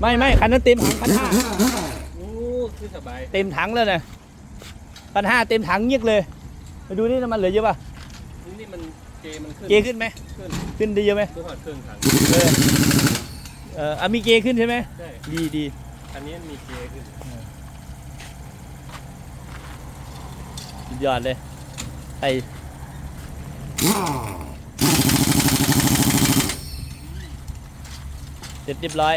ไม่ไม่คันนั้นเต็มถังพันห้าโอ้คือสบายเต็มถังเลยนะพันห้าเต็มถังเงียกเลยไปดูนี่น้ำมันเหลือเยอะป่ะนี่มันเกมันขึ้นเกขึ้นไหมขึ้นขึ้นได้เยอะไหมคือหอดเครื่องถังเออเอออะมีเกขึ้นใช่ไหมใช่ดีดีอันนี้มีเกขึ้นสุดยอดเลยไอเสร็จเรียบร้อย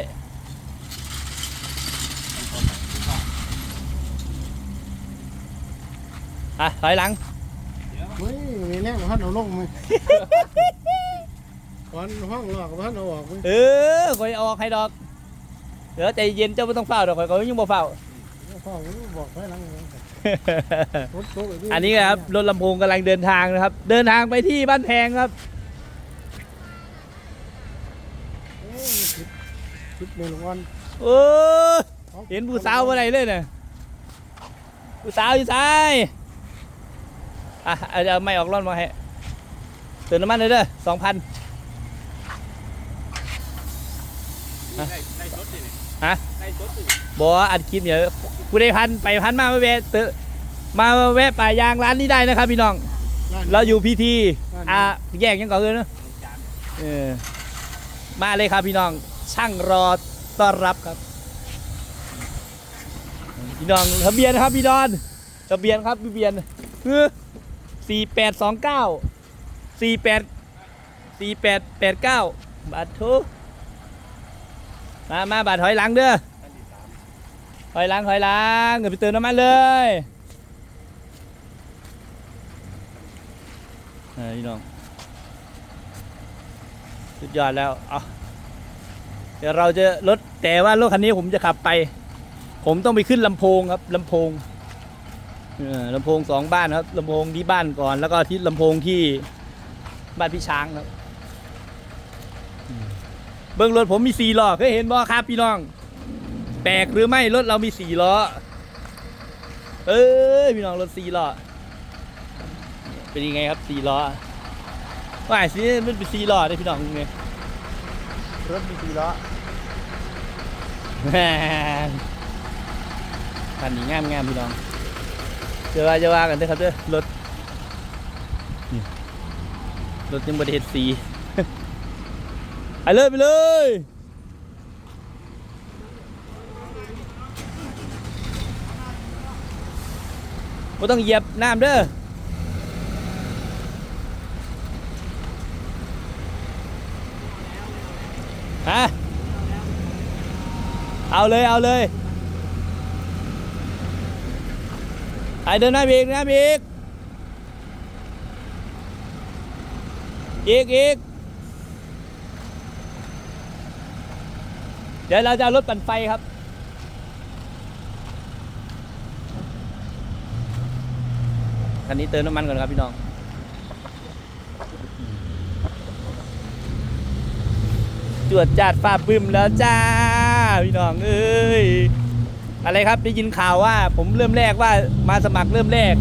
อะถอยหลัง เฮ้ยมีแรงพันเอาลงมั้ยวันห้องหลอกพันเอาออกมั้ยเออคอยเอาออกให้ดอก เดี๋ยวใจเย็นเจ้าไม่ต้องเฝ้าดอกคอยก็ยังบ่เฝ้า พ่อบอกไว้หลังรถโต๊ะอันนี้ครับรถลำโพงกำลังเดินทางนะครับ เดินทางไปที่บ้านแพงครับคิดเมนูวันโอ้เห็นผู้สาวอะไรเลยเนี่ยผู้สาวอยู่ซ้าย อะเอาเอาไม่ออกร่อนมาให้เติมน้ำมันเลยเด้อสองพันได้ได้ชดดิฮะได้ชดดิบอกว่าอัดคลิปเนี่ยกูได้พันไปพันมาไม่แวะเตอมาแวะป่ายางร้านนี้ได้นะครับพี่น้อง เราอยู่พีทีอะแยกยังก่อนเลยเนอะเออมาเลยครับพี่น้องช่างรอต้อนรับครับ พี่น้องทะเบียนนะครับพี่ดอนทะเบียนครับทะเบียนคือ สี่แปดสองเก้าสี่แปดสี่แปดแปดเก้าบาททุมามาบาทถอยหลังเด้ออันที่สามถอยหลังถอยหลังเงินไปเติมน้ำมันเลยนี่น้องสุดยอดแล้วเอาเดี๋ยวเราจะรถแต่ว่ารถคันนี้ผมจะขับไป ผมต้องไปขึ้นลำโพงครับลำโพง ลำโพงสองบ้านครับลำโพงที่บ้านก่อน แล้วก็ที่ลำโพงที่บ้านพี่ช้างครับอืมเบิ้งรถผมมีสี่ล้อเคยเห็นบ่ครับพี่น้อง แปลกหรือไม่รถเรามีสี่ล้อ เอ้ยพี่น้องรถสี่ล้อเป็นยังไงครับสี่ล้อว่าสิมันเป็นสี่ล้อได้พี่น้องไงรถมีสี่ล้อแหม่คันนี้งามงามพี่น้องเจอว่าจะว่ากันเด้อครับเด้อรถรถยังบริเฮ็ดสีไปเลยไปเลยไม่ต้องเหยียบน้ำเด้อฮะเอาเลย เอาเลย ไอเดินหน้าอีกน้าอีกอีกอีกเดี๋ยวเราจะรถปั่นไฟครับ คันนี้เติมน้ำมันก่อนครับพี่น้องจวดจัดฟ้าบึ้มแล้วจ้า พี่น้องเอ้ย อะไรครับได้ยินข่าวว่าผมเริ่มแรกว่ามาสมัครเริ่มแรก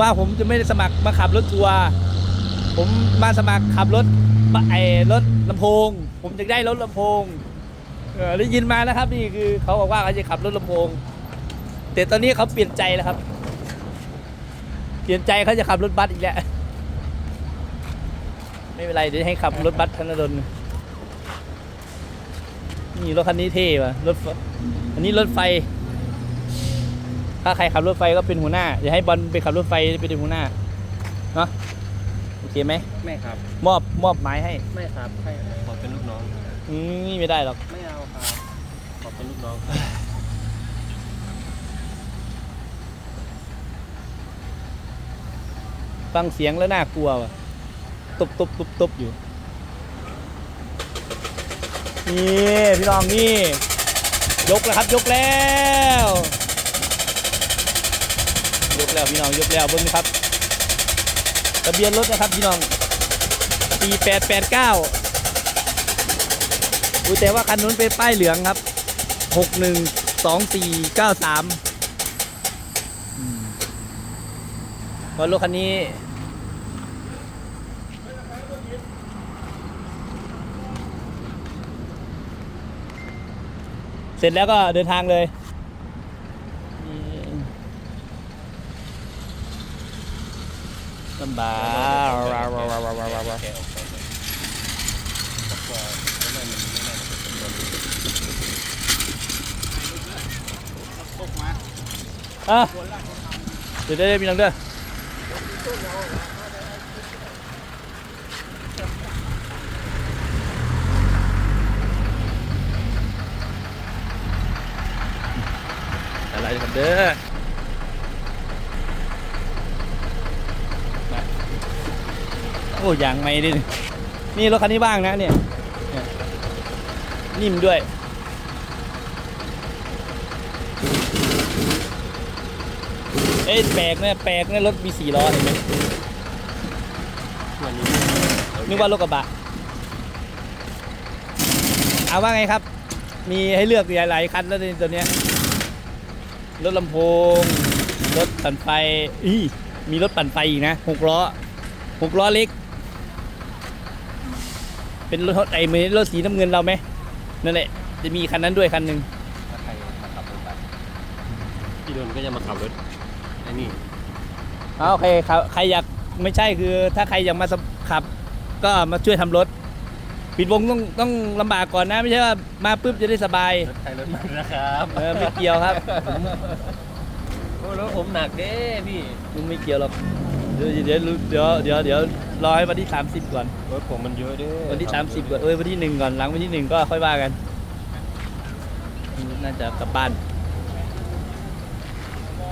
ว่าผมจะไม่ได้สมัครมาขับรถทัวร์ผมมาสมัครขับรถไอ้รถลำโพง ผมจะได้รถลำโพงเออได้ยินมานะครับนี่คือเขาบอกว่าเขาจะขับรถลำโพง แต่ตอนนี้เขาเปลี่ยนใจแล้วครับ เปลี่ยนใจเขาจะขับรถบัสอีกแล้วไม่เป็นไรเดี๋ยวให้ขับรถบัสธนดลนี่รถคันนี้เท่ว่ะรถอันนี้รถไฟ ถ้าใครขับรถไฟก็เป็นหัวหน้าเดี๋ยวให้บอลไปขับรถไฟเป็นหัวหน้าเนาะโอเคไหมไม่ครับ มอบมอบหมายให้ไม่ครับให้ขอเป็นลูกน้องอืมนี่ไม่ได้หรอกไม่เอาครับขอเป็นลูกน้องครับฟังเสียงแล้วน่ากลัวว่ะตุบตุบตุบตุบอยู่นี่พี่น้องนี่ ยกแล้วครับยกแล้ว ยกแล้วพี่น้องยกแล้วเบิ้งครับทะเบียนรถนะครับพี่น้อง4889อุ้ยแต่ว่าคันนู้นเป็นป้ายเหลืองครับ612493อืมเพราะรถคันนี้เสร็จแล้วก็เดินทางเลย ลำบากแกะออก อ้ยางไม่ดินี่รถคันนี้บ้างนะเนี่ย นิ่มด้วย เอ้ยแปลกนะแปลกนะรถมีสี่ล้อเห็นไหมวันนี้นึกว่ารถกระบะเอาว่าไงครับ มีให้เลือกหลายๆคันแล้วในตัวเนี้ยรถลำโพง รถปั่นไฟอีมีรถปั่นไฟอีกนะหกล้อหกล้อเล็ก เป็นรถไอ้เหมือนรถสีน้ำเงินเราไหมนั่นแหละจะมีคันนั้นด้วยคันหนึ่งถ้าใครมาขับรถไปพี่ดนก็จะมาขับรถไอ้นี่เอาโอเคครับใครอยากไม่ใช่คือ ถ้าใครอยากมาสมัครขับ ก็มาช่วยทำรถ ปิดวงต้องต้องลำบากก่อนนะ ไม่ใช่ว่ามาปุ๊บจะได้สบายรถใครรถมันนะครับเออไม่เกี่ยวครับโอ้รถผมหนักเด้พี่มึงไม่เกี่ยวหรอก เดี๋ยวเดี๋ยวเดี๋ยวเดี๋ยวเดี๋ยวรอให้วันที่ 30 ก่อน รถผมมันเยอะเด้วันที่ 30 ก่อนเอ้ยวันที่หนึ่งก่อนหลังวันที่หนึ่งก็ค่อยว่ากัน น่าจะกลับบ้าน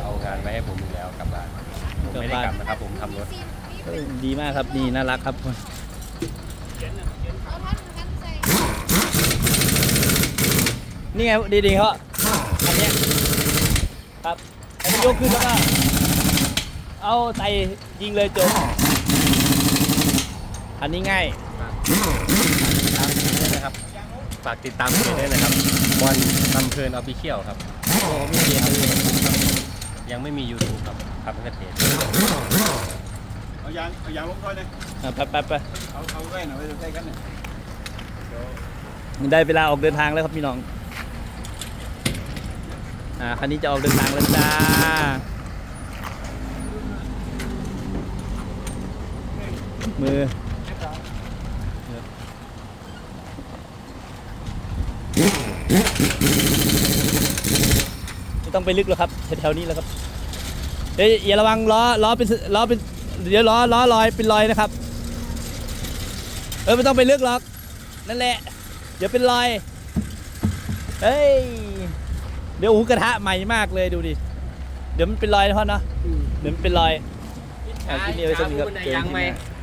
เอางานไว้ให้ผมอีกแล้วกลับบ้านผมไม่ได้กลับนะครับผมทำรถเอ้ยดีมากครับดีน่ารักครับนี่ไงดีๆเขาอันเนี้ยครับอันนี้ยกขึ้นแล้วก็ เอาใส่ยิงเลยจบอันนี้ง่ายตามเพจด้วยนะครับฝากติดตามเพจด้วยนะครับบอลตำเพลินออฟฟิเชียลครับโอ้มีเกียรติเลยยังไม่มี YouTube ครับทำแค่เพจเอายางเอายางลงค่อยเลยอะไปไปไปเอาเอาใกล้หน่อยไว้ใกล้กันเนี่ยได้เวลาออกเดินทางแล้วครับพี่น้องอ่าคันนี้จะออกเดินทางแล้วจ้า มือไม่ต้องไปลึกหรอกครับแถวๆนี้แหล้วครับเอ้ยอย่าระวังล้อล้อเป็นล้อเป็นเดี๋ยวล้อล้อลอยเป็นรอยนะครับ เออไม่ต้องไปลึกหรอกนั่นแหละ เดี๋ยวเป็นรอยเฮ้ยเดี๋ยวหูกระทะใหม่มากเลยดูดิเดี๋ยวมันเป็นรอยนะพ่อเนาะเดี๋ยวมันเป็นรอยอะคลิปนี้ไว้สักนิดครับเจอกันที่หน้า